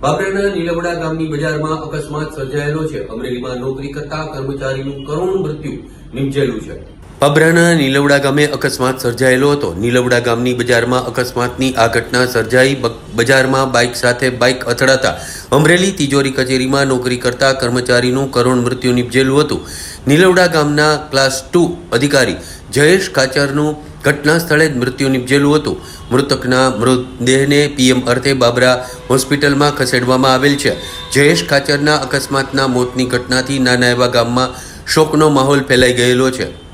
બાબરાના નીલવડા ગામની બજારમાં અકસ્માત સર્જાયેલો છે. અમરેલીમાં નોકરી કરતા કર્મચારીનું કરુણ મૃત્યુ નિપજેલું છે. બાબરાના નીલવડા ગામે અકસ્માત સર્જાયેલો હતો. નીલવડા ગામની બજારમાં અકસ્માતની આ ઘટના સર્જાઈ. બજારમાં બાઇક સાથે બાઇક અથડાતા અમરેલી તિજોરી કચેરીમાં નોકરી કરતા કર્મચારીનું કરુણ મૃત્યુ નિપજેલું હતું. નીલવડા ગામના ક્લાસ ટુ અધિકારી જયેશ કાચરનું ઘટના સ્થળે જ મૃત્યુ નિપજેલું હતું. મૃતકના મૃતદેહને પીએમ અર્થે બાબરા હોસ્પિટલમાં ખસેડવામાં આવેલ છે. જયેશ કાચરના અકસ્માતના મોતની ઘટનાથી નાના એવા ગામમાં શોકનો માહોલ ફેલાઈ ગયેલો છે.